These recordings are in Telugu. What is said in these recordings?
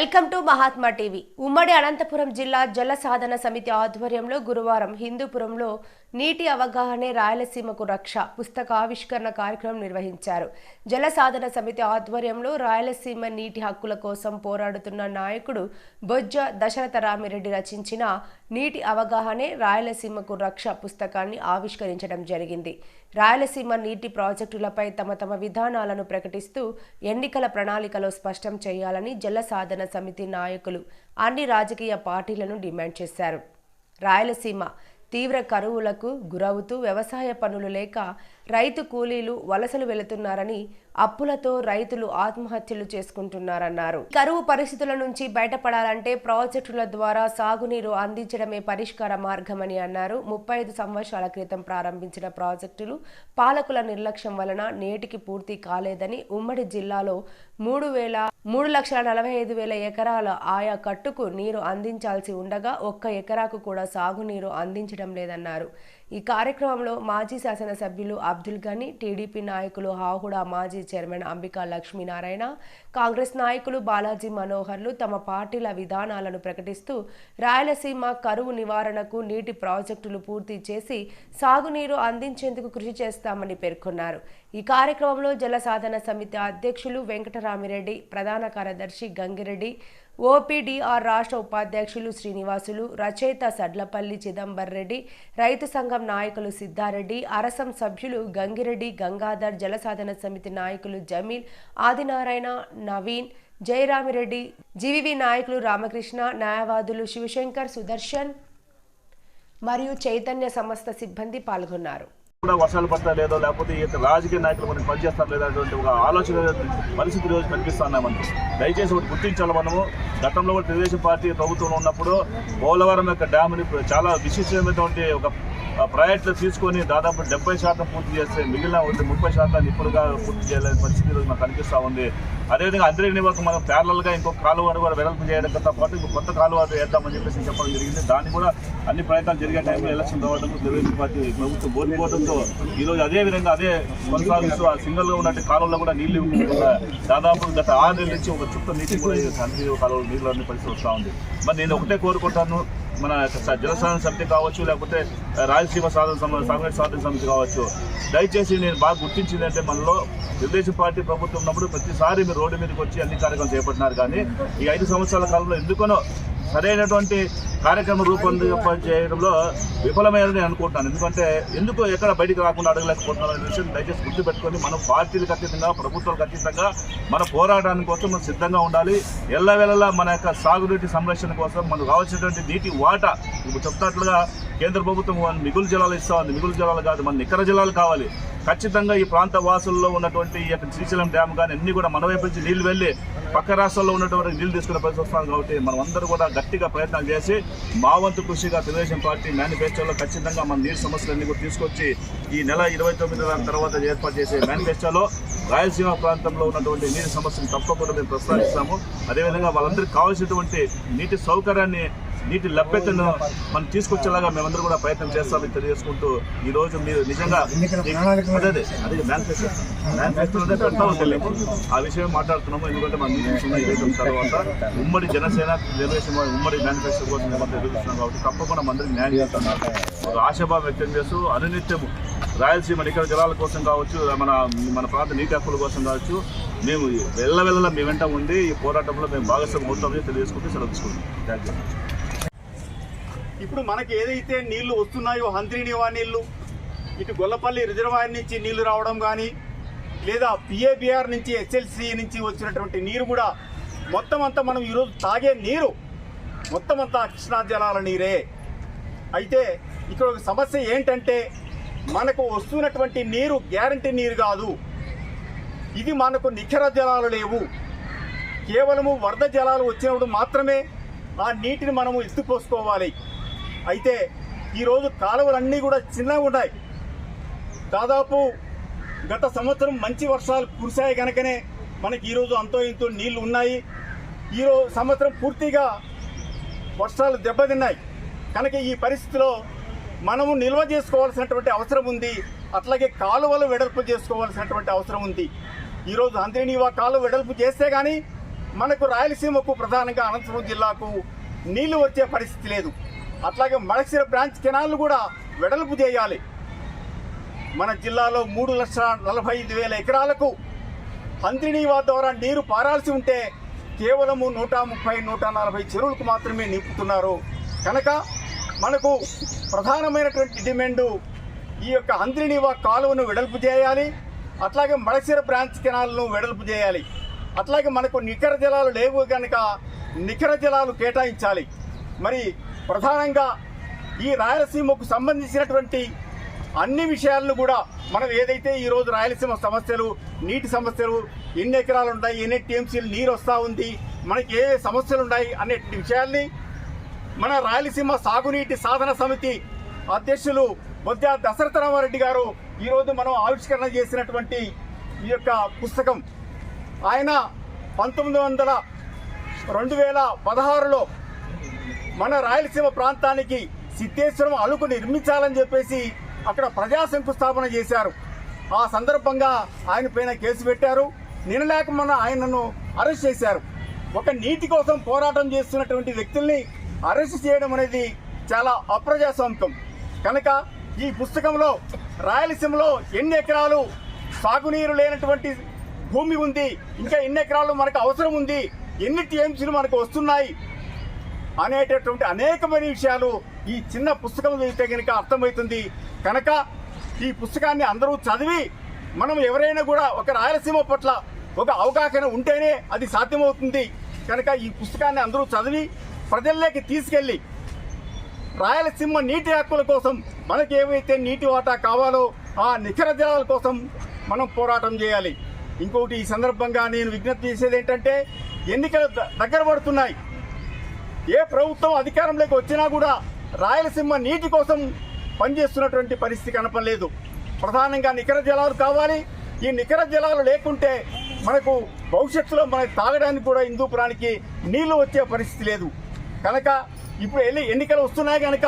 Welcome to Mahatma TV. ఉమ్మడి అనంతపురం జిల్లా జల సాధన సమితి ఆధ్వర్యంలో గురువారం హిందూపురంలో నీటి అవగాహనే రాయలసీమకు రక్ష పుస్తక ఆవిష్కరణ కార్యక్రమం నిర్వహించారు. జల సాధన సమితి ఆధ్వర్యంలో రాయలసీమ నీటి హక్కుల కోసం పోరాడుతున్న నాయకుడు బొజ్జ దశరథ రామిరెడ్డి రచించిన నీటి అవగాహనే రాయలసీమకు రక్ష పుస్తకాన్ని ఆవిష్కరించడం జరిగింది. రాయలసీమ నీటి ప్రాజెక్టులపై తమ తమ విధానాలను ప్రకటిస్తూ ఎన్నికల ప్రణాళికలో స్పష్టం చేయాలని జల సాధన సమితి నాయకులు అన్ని రాజకీయ పార్టీలను డిమాండ్ చేశారు. రాయలసీమ తీవ్ర కరువులకు గురవుతూ వ్యవసాయ పనులు లేక రైతు కూలీలు వలసలు వెళుతున్నారని అప్పులతో రైతులు ఆత్మహత్యలు చేసుకుంటున్నారన్నారు. కరువు పరిస్థితుల నుంచి బయటపడాలంటే ప్రాజెక్టుల ద్వారా సాగునీరు అందించడమే పరిష్కార మార్గమని అన్నారు. ముప్పై ఐదు సంవత్సరాల క్రితం ప్రారంభించిన ప్రాజెక్టులు పాలకుల నిర్లక్ష్యం వలన నేటికి పూర్తి కాలేదని ఉమ్మడి జిల్లాలో మూడు వేల మూడు లక్షల నలభై ఐదు వేల ఎకరాల ఆయా కట్టుకు నీరు అందించాల్సి ఉండగా ఒక్క ఎకరాకు కూడా సాగునీరు అందించడం లేదన్నారు. ఈ కార్యక్రమంలో మాజీ శాసనసభ్యులు అబ్దుల్ గని టీడీపీ నాయకులు హాహుడా మాజీ చైర్మన్ అంబికా లక్ష్మీనారాయణ కాంగ్రెస్ నాయకులు బాలాజీ మనోహర్లు తమ పార్టీల విధానాలను ప్రకటిస్తూ రాయలసీమ కరువు నివారణకు నీటి ప్రాజెక్టులు పూర్తి చేసి సాగునీరు అందించేందుకు కృషి చేస్తామని పేర్కొన్నారు. ఈ కార్యక్రమంలో జల సాధన సమితి అధ్యక్షులు వెంకటరామిరెడ్డి ప్రధాన కార్యదర్శి గంగిరెడ్డి ఓపీడీఆర్ రాష్ట్ర ఉపాధ్యక్షులు శ్రీనివాసులు రచయిత సడ్లపల్లి చిదంబర్ రెడ్డి రైతు సంఘం నాయకులు సిద్ధారెడ్డి అరసం సభ్యులు గంగిరెడ్డి గంగాధర్ జలసాధన సమితి నాయకులు జమీల్ ఆదినారాయణ నవీన్ జయరామిరెడ్డి జీవివి నాయకులు రామకృష్ణ న్యాయవాదులు శివశంకర్ సుదర్శన్ మరియు చైతన్య సంస్థ సిబ్బంది పాల్గొన్నారు. కూడా వర్షాలు పడతా లేదో లేకపోతే ఈ రాజకీయ నాయకులు మనకి పనిచేస్తారు లేదా అటువంటి ఒక ఆలోచన పరిస్థితి రోజు కనిపిస్తున్నాయి మనకి. దయచేసి ఒకటి గుర్తించాలి మనము. గతంలో కూడా తెలుగుదేశం పార్టీ ప్రభుత్వంలో ఉన్నప్పుడు పోలవరం యొక్క డ్యామ్ని చాలా విశిష్టమైనటువంటి ఒక ప్రాజెక్టులు తీసుకొని దాదాపు డెబ్బై శాతం పూర్తి చేస్తే మిగిలిన ఉంది ముప్పై శాతాన్ని ఇప్పుడుగా పూర్తి చేయలేని పరిస్థితి ఈరోజు మనకు కనిపిస్తూ ఉంది. అదేవిధంగా అందరినీ వరకు మనం ప్యారలల్గా ఇంకొక కాలువను కూడా వెడల్పు చేయడంతో పాటు ఇంకో కొత్త కాలువ వేద్దామని చెప్పేసి చెప్పడం జరిగింది. దాన్ని కూడా అన్ని ప్రయత్నాలు జరిగే టైంలో ఎలక్షన్ రావడం తెలుగుదేశం పార్టీ ప్రభుత్వం ఓడిపోవడంతో ఈరోజు అదే విధంగా అదే కొనసాగిస్తూ ఆ సింగల్గా ఉన్నట్టు కాలువలో కూడా నీళ్ళు ఇవ్వకుండా దాదాపు గత ఆరు నెలల నుంచి ఒక చుట్ట నీటి కూడా కాలువ నీళ్ళు అన్ని పరిస్థితి వస్తూ ఉంది. మరి నేను ఒకటే కోరుకుంటాను. మన జలసాధన సమితి కావచ్చు లేకపోతే రాయలసీమ సాధన సమ సాధన సమితి కావచ్చు. దయచేసి నేను బాగా గుర్తించింది అంటే మనలో తెలుగుదేశం పార్టీ ప్రభుత్వం ఉన్నప్పుడు ప్రతిసారి మీరు రోడ్డు మీదకి వచ్చి అన్ని కార్యక్రమాలు చేపట్టినారు. కానీ ఈ ఐదు సంవత్సరాల కాలంలో ఎందుకనో సరైనటువంటి కార్యక్రమ రూపొందింప చేయడంలో విఫలమైనది నేను అనుకుంటున్నాను. ఎందుకంటే ఎందుకు ఎక్కడ బయటికి రాకుండా అడగలేకపోతున్నారు అనే విషయం దయచేసి గుర్తుపెట్టుకొని మనం పార్టీలకు అతీతంగా ప్రభుత్వాలకు అతీతంగా మన పోరాటానికి కోసం మనం సిద్ధంగా ఉండాలి. ఎల్లవేళలా మన యొక్క సాగునీటి సంరక్షణ కోసం మనకు కావాల్సినటువంటి నీటి వాటా ఇప్పుడు చెప్తున్నట్లుగా కేంద్ర ప్రభుత్వం మిగులు జలాలు ఇస్తా ఉంది. మిగులు జలాలు కాదు మన నికర జలాలు కావాలి. ఖచ్చితంగా ఈ ప్రాంత వాసుల్లో ఉన్నటువంటి ఈ యొక్క శ్రీశైలం డ్యామ్ కానీ అన్ని కూడా మన వైపు నుంచి నీళ్ళు వెళ్ళి పక్క రాష్ట్రాల్లో ఉన్నటువంటి నీళ్ళు తీసుకునే పరిస్థితి వస్తాం కాబట్టి మనం అందరూ కూడా గట్టిగా ప్రయత్నాలు చేసి మా వంతు కృషిగా తెలుగుదేశం పార్టీ మేనిఫెస్టోలో ఖచ్చితంగా మన నీటి సమస్యలన్నీ కూడా తీసుకొచ్చి ఈ నెల ఇరవై తొమ్మిది తర్వాత ఏర్పాటు చేసే మేనిఫెస్టోలో రాయలసీమ ప్రాంతంలో ఉన్నటువంటి నీటి సమస్యను తప్పకుండా మేము ప్రస్తావిస్తాము. అదేవిధంగా వాళ్ళందరికీ కావాల్సినటువంటి నీటి సౌకర్యాన్ని నీటి లభ్యతను మనం తీసుకొచ్చేలాగా మేమందరూ కూడా ప్రయత్నం చేస్తామని తెలియజేసుకుంటూ ఈ రోజు మీరు నిజంగా అదే అదే మేనిఫెస్టో తెలియదు ఆ విషయం మాట్లాడుతున్నాము ఎందుకంటే మన మీటింగ్స్ తర్వాత. ఉమ్మడి జనసేన వారి ఉమ్మడి మేనిఫెస్టో కోసం మేమంతా ఎదుగుతున్నాం కాబట్టి తప్పకుండా మనందరికీ న్యాయం చేస్తాం. ఒక ఆశాభావం వ్యక్తం చేస్తూ అనునిత్యము. రాయలసీమ నికర జలాల కోసం కావచ్చు మన మన ప్రాంత నీటి హక్కుల కోసం కావచ్చు మేము వెళ్ళ వెళ్ళలా మీ వెంట ఉండి ఈ పోరాటంలో మేము భాగస్వామి అవుతామని తెలియజేసుకుంటూ సెలవు తీసుకుంటాం థ్యాంక్ యూ ఇప్పుడు మనకి ఏదైతే నీళ్ళు వస్తున్నాయో హంద్రీనివా నీళ్ళు ఇటు గొల్లపల్లి రిజర్వాయర్ నుంచి నీళ్ళు రావడం కానీ లేదా పిఏబిఆర్ నుంచి ఎస్ఎల్సి నుంచి వచ్చినటువంటి నీరు కూడా మొత్తం అంతా మనం ఈరోజు తాగే నీరు మొత్తం అంతా కృష్ణా జలాల నీరే. అయితే ఇక్కడ ఒక సమస్య ఏంటంటే మనకు వస్తున్నటువంటి నీరు గ్యారంటీ నీరు కాదు. ఇది మనకు నిఖర జలాలు లేవు. కేవలము వరద జలాలు వచ్చినప్పుడు మాత్రమే ఆ నీటిని మనము ఎత్తుకోసుకోవాలి అయితే ఈరోజు కాలువలన్నీ కూడా చిన్నగా ఉన్నాయి. దాదాపు గత సంవత్సరం మంచి వర్షాలు కురిశాయి కనుకనే మనకి ఈరోజు అంతో ఇంతో నీళ్ళు ఉన్నాయి. ఈరోజు సంవత్సరం పూర్తిగా వర్షాలు దెబ్బతిన్నాయి. కనుక ఈ పరిస్థితిలో మనము నిల్వ చేసుకోవాల్సినటువంటి అవసరం ఉంది. అట్లాగే కాలువలు వెడల్పు చేసుకోవాల్సినటువంటి అవసరం ఉంది. ఈరోజు అంతేనీవా కాలువ వెడల్పు చేస్తే కానీ మనకు రాయలసీమకు ప్రధానంగా అనంతపురం జిల్లాకు నీళ్ళు వచ్చే పరిస్థితి లేదు. అట్లాగే మడసిర బ్రాంచ్ కెనాల్ను కూడా వెడల్పు చేయాలి. మన జిల్లాలో మూడు లక్షల నలభై ఐదు వేల ఎకరాలకు హంత్రినీవా ద్వారా నీరు పారాల్సి ఉంటే కేవలము నూట ముప్పై నూట నలభై చెరువులకు మాత్రమే నింపుతున్నారు. కనుక మనకు ప్రధానమైనటువంటి డిమాండు ఈ యొక్క హంత్రినీవా కాలువను వెడల్పు చేయాలి. అట్లాగే మడసిర బ్రాంచ్ కెనాల్ను వెడల్పు చేయాలి. అట్లాగే మనకు నికర జలాలు లేవు కనుక నికర జలాలు కేటాయించాలి. మరి ప్రధానంగా ఈ రాయలసీమకు సంబంధించినటువంటి అన్ని విషయాలను కూడా మనం ఏదైతే ఈరోజు రాయలసీమ సమస్యలు నీటి సమస్యలు ఎన్ని ఎకరాలు ఉన్నాయి ఎన్ని టీఎంసీలు నీరు వస్తూ ఉంది మనకి ఏ సమస్యలు ఉన్నాయి అనే విషయాల్ని మన రాయలసీమ సాగునీటి సాధన సమితి అధ్యక్షులు బొద్ద దశరథ రామారెడ్డి గారు ఈరోజు మనం ఆవిష్కరణ చేసినటువంటి ఈ యొక్క పుస్తకం. ఆయన పంతొమ్మిది వందల రెండు వేల పదహారులో మన రాయలసీమ ప్రాంతానికి సిద్ధేశ్వరం అలుకు నిర్మించాలని చెప్పేసి అక్కడ ప్రజా శంకుస్థాపన చేశారు. ఆ సందర్భంగా ఆయన పైన కేసు పెట్టారు. నిన్నలేక మొన్న ఆయనను అరెస్ట్ చేశారు. ఒక నీటి కోసం పోరాటం చేస్తున్నటువంటి వ్యక్తుల్ని అరెస్ట్ చేయడం అనేది చాలా అప్రజాస్వామికం. కనుక ఈ పుస్తకంలో రాయలసీమలో ఎన్ని ఎకరాలు సాగునీరు లేనటువంటి భూమి ఉంది ఇంకా ఎన్ని ఎకరాలు మనకు అవసరం ఉంది ఎన్ని టీఎంసీలు మనకు వస్తున్నాయి అనేటటువంటి అనేకమైన విషయాలు ఈ చిన్న పుస్తకం చదివితే కనుక అర్థమవుతుంది. కనుక ఈ పుస్తకాన్ని అందరూ చదివి మనం ఎవరైనా కూడా ఒక రాయలసీమ పట్ల ఒక అవగాహన ఉంటేనే అది సాధ్యమవుతుంది. కనుక ఈ పుస్తకాన్ని అందరూ చదివి ప్రజల్లోకి తీసుకెళ్ళి రాయలసీమ నీటి హక్కుల కోసం మనకి ఏవైతే నీటి వాటా కావాలో ఆ నిఖర జలాల కోసం మనం పోరాటం చేయాలి. ఇంకొకటి ఈ సందర్భంగా నేను విజ్ఞప్తి చేసేది ఏంటంటే ఎన్నికలు ద- దగ్గర పడుతున్నాయి ఏ ప్రభుత్వం అధికారంలోకి వచ్చినా కూడా రాయలసీమ నీటి కోసం పనిచేస్తున్నటువంటి పరిస్థితి కనపడలేదు. ప్రధానంగా నికర జలాలు కావాలి. ఈ నికర జలాలు లేకుంటే మనకు భవిష్యత్తులో మనకు తాగడానికి కూడా హిందూపురానికి నీళ్ళు వచ్చే పరిస్థితి లేదు. కనుక ఇప్పుడు వెళ్ళి ఎన్నికలు వస్తున్నాయి కనుక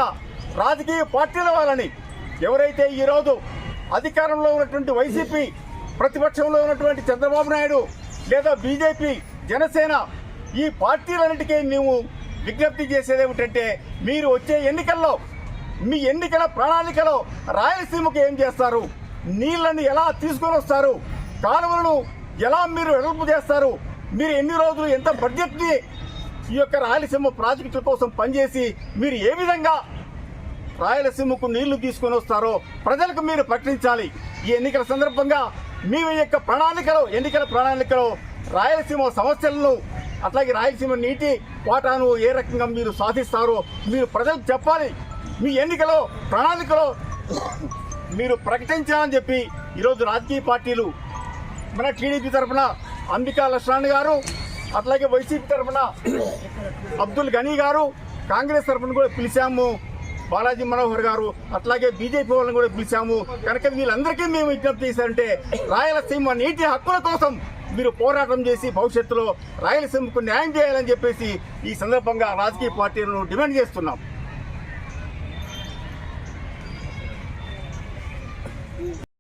రాజకీయ పార్టీల వాళ్ళని ఎవరైతే ఈరోజు అధికారంలో ఉన్నటువంటి వైసీపీ ప్రతిపక్షంలో ఉన్నటువంటి చంద్రబాబు నాయుడు లేదా బీజేపీ జనసేన ఈ పార్టీలన్నిటికీ మేము విజ్ఞప్తి చేసేది ఏమిటంటే మీరు వచ్చే ఎన్నికల్లో మీ ఎన్నికల ప్రణాళికలో రాయలసీమకు ఏం చేస్తారు? నీళ్ళను ఎలా తీసుకొని వస్తారు? కాలువలను ఎలా మీరు వెడల్పు చేస్తారు? మీరు ఎన్ని రోజులు ఎంత బడ్జెట్ని ఈ యొక్క రాయలసీమ ప్రాజెక్టుల కోసం పనిచేసి మీరు ఏ విధంగా రాయలసీమకు నీళ్ళు తీసుకొని వస్తారో ప్రజలకు మీరు ప్రకటించాలి. ఈ ఎన్నికల సందర్భంగా మీ యొక్క ప్రణాళికలో ఎన్నికల ప్రణాళికలో రాయలసీమ సమస్యలను అట్లాగే రాయలసీమ నీటి వాటాను ఏ రకంగా మీరు సాధిస్తారో మీరు ప్రజలకు చెప్పాలి. మీ ఎన్నికలో ప్రణాళికలో మీరు ప్రకటించాలని చెప్పి ఈరోజు రాజకీయ పార్టీలు మన టీడీపీ తరఫున అంబికా లక్ష్మణ్ గారు అట్లాగే వైసీపీ తరఫున అబ్దుల్ గనీ గారు కాంగ్రెస్ తరఫున కూడా పిలిచాము. బాలాజీ మనోహర్ గారు అట్లాగే బీజేపీ వాళ్ళని కూడా పిలిచాము. కనుక వీళ్ళందరికీ మేము విజ్ఞప్తి చేశారంటే రాయలసీమ నీటి హక్కుల కోసం మీరు పోరాటం చేసి భవిష్యత్తులో రాయలసీమకు న్యాయం చేయాలని చెప్పేసి ఈ సందర్భంగా రాజకీయ పార్టీలను డిమాండ్ చేస్తున్నాం.